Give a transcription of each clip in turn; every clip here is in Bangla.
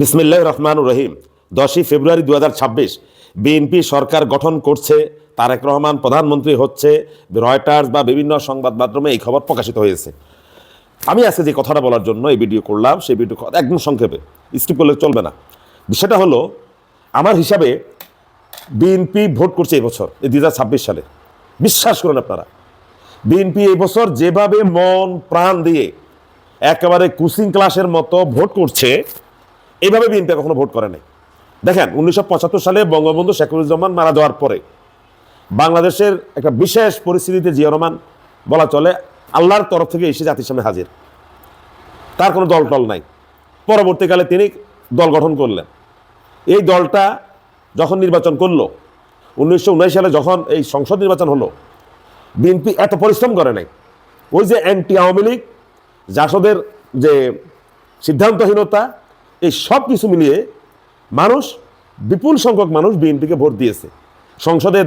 বিসমিল্লাহ রহমান রহিম। দশই ফেব্রুয়ারি দু হাজার ছাব্বিশ বিএনপি সরকার গঠন করছে, তারেক রহমান প্রধানমন্ত্রী হচ্ছে, রয়টার্স বা বিভিন্ন সংবাদ মাধ্যমে এই খবর প্রকাশিত হয়েছে। আমি আজকে যে কথাটা বলার জন্য এই ভিডিও করলাম, সেই ভিডিও একদম সংক্ষেপে, স্কিপ করলে চলবে না। বিষয়টা হলো, আমার হিসাবে বিএনপি ভোট করছে এবছর এই দু হাজার ছাব্বিশ সালে। বিশ্বাস করুন আপনারা, বিএনপি এই বছর যেভাবে মন প্রাণ দিয়ে একেবারে কুচিং ক্লাসের মতো ভোট করছে এইভাবে বিএনপি কখনো ভোট করে নাই। দেখেন, উনিশশো পঁচাত্তর সালে বঙ্গবন্ধু শেখুরুজ্জামান মারা যাওয়ার পরে বাংলাদেশের একটা বিশেষ পরিস্থিতিতে জিয়া রহমান বলা চলে আল্লাহর তরফ থেকে এসে জাতির সামনে হাজির। তার কোনো দল টল নাই। পরবর্তীকালে তিনি দল গঠন করলেন। এই দলটা যখন নির্বাচন করল, উনিশশো সালে যখন এই সংসদ নির্বাচন হলো বিএনপি এত পরিশ্রম করে নাই। ওই যে অ্যান্টি আওয়ামী লীগ, জাসদের যে সিদ্ধান্তহীনতা এই সব কিছু মিলিয়ে মানুষ, বিপুল সংখ্যক মানুষ বিএনপিকে ভোট দিয়েছে। সংসদে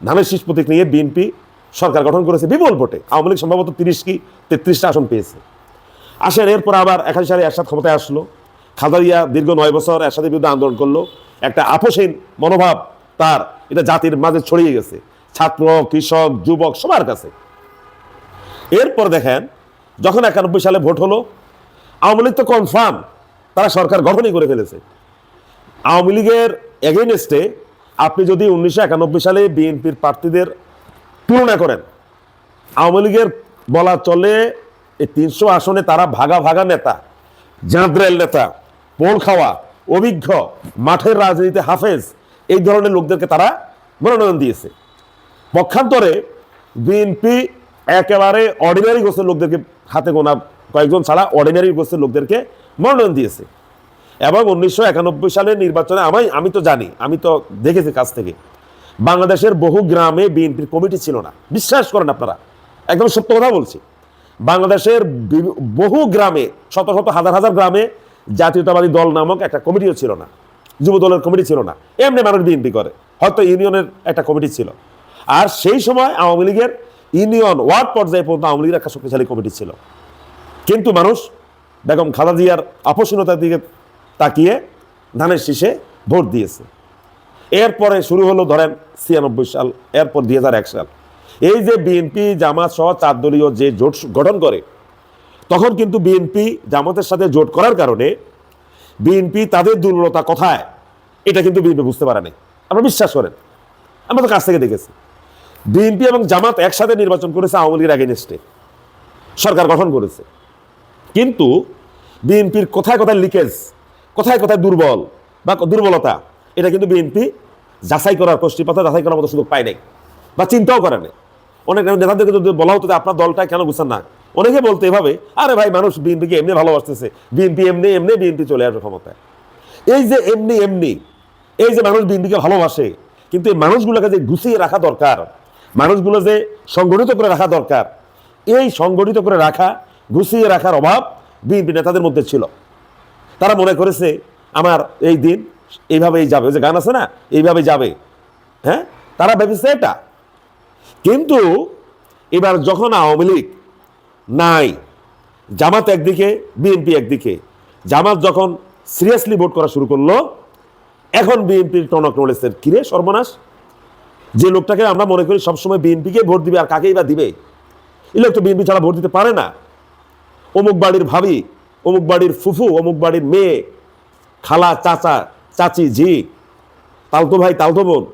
ধানের শীষ প্রতীক নিয়ে বিএনপি সরকার গঠন করেছে বিপুল ভোটে। আওয়ামী লীগ সম্ভবত তিরিশ কি তেত্রিশটা আসন পেয়েছে। আসেন, এরপর আবার একাশি সালে এরশাদ ক্ষমতায় আসলো। খাদারিয়া দীর্ঘ নয় বছর এরশাদের বিরুদ্ধে আন্দোলন করল। একটা আপোষহীন মনোভাব তার, এটা জাতির মাঝে ছড়িয়ে গেছে। ছাত্র, কৃষক, যুবক, সবার কাছে। এরপর দেখেন, যখন একানব্বই সালে ভোট হলো, আওয়ামী লীগ তো কনফার্ম তারা সরকার গঠনই করে ফেলেছে। আওয়ামী লীগের এগেনস্টে আপনি যদি উনিশশো একানব্বই সালে বিএনপির প্রার্থীদের তুলনা করেন, আওয়ামী লীগের বলা চলে এই তিনশো আসনে তারা ভাগা ভাগা নেতা জাঁদরেল নেতা পোল খাওয়া, অভিজ্ঞ, মাঠের রাজনীতিতে হাফেজ, এই ধরনের লোকদেরকে তারা মনোনয়ন দিয়েছে। পক্ষান্তরে বিএনপি একেবারে অর্ডিনারি গোছের লোকদেরকে হাতে গোনা কয়েকজন ছাড়া অর্ডিনারি গোছের লোকদেরকে মনোনয়ন দিয়েছে। এবং উনিশশো একানব্বই সালের নির্বাচনে আমি আমি তো জানি, আমি তো দেখেছি কাছ থেকে। বাংলাদেশের বহু গ্রামে বিএনপির কমিটি ছিল না। বিশ্বাস করেন আপনারা, একদম সত্য কথা বলছি। বাংলাদেশের বহু গ্রামে, শত শত হাজার হাজার গ্রামে জাতীয়তাবাদী দল নামক একটা কমিটিও ছিল না। যুব দলের কমিটি ছিল না। এমনি মানুষ বিএনপি করে, হয়তো ইউনিয়নের একটা কমিটি ছিল। আর সেই সময় আওয়ামী লীগের ইউনিয়ন ওয়ার্ড পর্যায়ে পর্যন্ত আওয়ামী লীগের একটা শক্তিশালী কমিটি ছিল। কিন্তু মানুষ বেগম খালেদা জিয়ার আপসীনতার দিকে তাকিয়ে ধানের শীষে ভোট দিয়েছে। এরপরে শুরু হলো ধরেন ছিয়ানব্বই সাল, এরপর দুই হাজার এক সাল। এই যে বিএনপি, জামাত সহ চার দলীয় যে জোট গঠন করে, তখন কিন্তু বিএনপি জামাতের সাথে জোট করার কারণে বিএনপি তাদের দুর্বলতা কোথায়, এটা কিন্তু বিএনপি বুঝতে পারে নাই। আমরা বিশ্বাস করেন, আমরা তো কাছ থেকে দেখেছি। বিএনপি এবং জামাত একসাথে নির্বাচন করেছে আওয়ামী লীগের অ্যাগেনিস্টে সরকার গঠন করেছে। কিন্তু বিএনপির কোথায় কোথায় লিকেজ, কোথায় কোথায় দুর্বল বা দুর্বলতা, এটা কিন্তু বিএনপি যাচাই করার কষ্টিপাতা যাচাই করার মতো সুযোগ পায় নাই বা চিন্তাও করে নাই। অনেক নেতাদেরকে যদি বলা হতো যে আপনার দলটা কেন গুছান না, অনেকে বলতে এভাবে, আরে ভাই, মানুষ বিএনপিকে এমনি ভালোবাসতেছে, বিএনপি এমনি এমনি বিএনপি চলে আসবে ক্ষমতায়। এই যে এমনি এমনি, এই যে মানুষ বিএনপিকে ভালোবাসে, কিন্তু এই মানুষগুলোকে যে গুছিয়ে রাখা দরকার, মানুষগুলো যে সংগঠিত করে রাখা দরকার, এই সংগঠিত করে রাখা গুছিয়ে রাখার অভাব বিএনপি নেতাদের মধ্যে ছিল। তারা মনে করেছে, আমার এই দিন এইভাবেই যাবে। যে গান আছে না? এইভাবে যাবে। হ্যাঁ? তারা ভেবেছে এটা। কিন্তু এবার যখন আওয়ামী লীগ নাই, জামাত একদিকে, বিএনপি একদিকে, জামাত যখন সিরিয়াসলি ভোট করা শুরু করল, এখন বিএনপির টনক নড়েছে কিরে সর্বনাশ? যে লোকটাকে আমরা মনে করি সবসময় বিএনপিকে ভোট দিবে আর কাকেই বা দিবে? এই লোক তো বিএনপি ছাড়া ভোট দিতে পারে না। অমুক বাড়ির ভাবি, অমুক বাড়ির ফুফু, অমুক বাড়ির মেয়ে, খালা, চাচা, চাচি, ঝি, তালতো ভাই, তালতো বোন,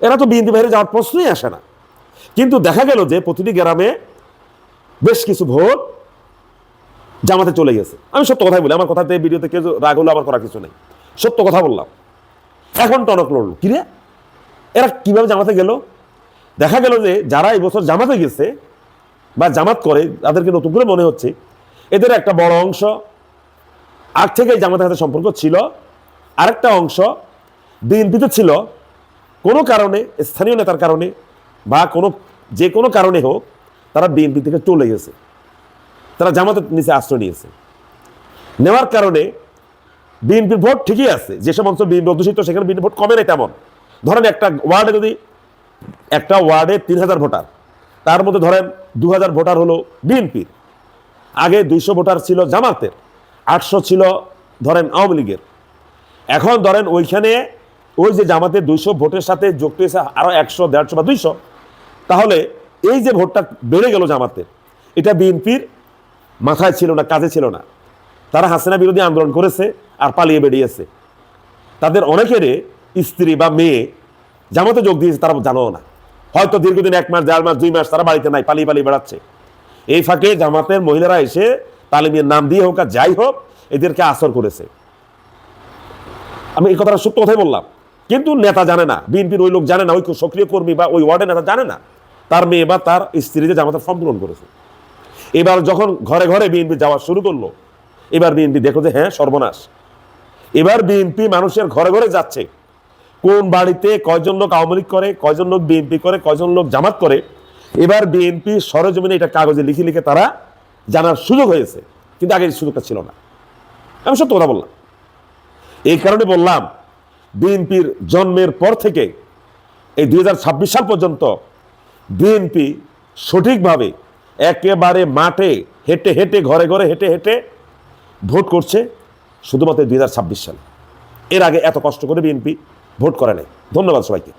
এরা তো বিএনপি বাইরে যাওয়ার প্রশ্নই আসে না। কিন্তু দেখা গেল যে প্রতিটি গ্রামে বেশ কিছু ভোট জামাতে চলে গেছে। আমি সত্য কথাই বলি, আমার কথাতে ভিডিওতে কেউ রাগ হলো, আমার করার কিছু নেই। সত্য কথা বললাম। এখন টনক লড়ল। কিরে এরা কীভাবে জামাতে গেল? দেখা গেল যে যারা এই বছর জামাতে গেছে বা জামাত করে, তাদেরকে নতুন করে মনে হচ্ছে এদের একটা বড় অংশ। আগ থেকে জামাতের সাথে সম্পর্ক ছিল। আরেকটা অংশ বিএনপিতে ছিল। কোনো কারণে, স্থানীয় নেতার কারণে বা কোনো, যে কোনো কারণে হোক তারা বিএনপি থেকে চলে গেছে। তারা জামাতের নিচে আশ্রয় নিয়েছে। নেওয়ার কারণে বিএনপির ভোট ঠিকই আছে। যেসব অঞ্চল বিএনপি অধ্যুষিত, সেখানে বিএনপি ভোট কমে নাই তেমন। ধরেন একটা ওয়ার্ডে যদি, একটা ওয়ার্ডে তিন হাজার ভোটার, তার মধ্যে ধরেন দু হাজার ভোটার হলো বিএনপির। আগে দুইশো ভোটার ছিল জামাতের, আটশো ছিল ধরেন আওয়ামী লীগের। এখন ধরেন ওইখানে ওই যে জামাতের দুইশো ভোটের সাথে যুক্ত হয়েছে আরও একশো, দেড়শো বা দুইশো, তাহলে এই যে ভোটটা বেড়ে গেল জামাতের, এটা বিএনপির মাথায় ছিল না, কাজে ছিল না। তারা হাসিনা বিরোধী আন্দোলন করেছে আর পালিয়ে বেরিয়েছে। তাদের অনেকেরই স্ত্রী বা মেয়ে জামাতে যোগ দিয়েছে, তারা জানো না। হয়তো দীর্ঘদিন এক মাস, দেড় মাস, দুই মাস তারা বাড়িতে নাই, পালিয়ে পালিয়ে বেড়াচ্ছে। এই ফাঁকে জামাতের মহিলারা এসে তালিমের নাম দিয়ে হোক আর যাই হোক, এদেরকে আসর করেছে। আমি এই কথাটা সত্য কথাই বললাম। কিন্তু নেতা জানে না, বিএনপির ওই লোক জানে না, ওই সক্রিয় কর্মী বা ওই ওয়ার্ডের নেতা জানে না। তার মেয়ে বা তার স্ত্রী যে জামাতের ফর্ম পূরণ করেছে। এবার যখন ঘরে ঘরে বিএনপি যাওয়া শুরু করল, এবার বিএনপি দেখো যে হ্যাঁ সর্বনাশ। এবার বিএনপি মানুষের ঘরে ঘরে যাচ্ছে। কোন বাড়িতে কয়জন লোক আওয়ামী লীগ করে, কয়জন লোক বিএনপি করে, কয়জন লোক জামাত করে এবার বিএনপি সরজমিনে এটা কাগজে লিখে লিখে তারা জানার সুযোগ হয়েছে, কিন্তু আগে সুযোগটা ছিল না। আমি সত্য কথা বললাম। এই কারণে বললাম, বিএনপির জন্মের পর থেকে এই দুই হাজার ছাব্বিশ সাল পর্যন্ত বিএনপি সঠিকভাবে একেবারে মাঠে হেঁটে হেঁটে, ঘরে ঘরে হেঁটে হেঁটে ভোট করছে শুধুমাত্র দুই সালে। এর আগে এত কষ্ট করে বিএনপি ভোট করে নাই। ধন্যবাদ সবাইকে।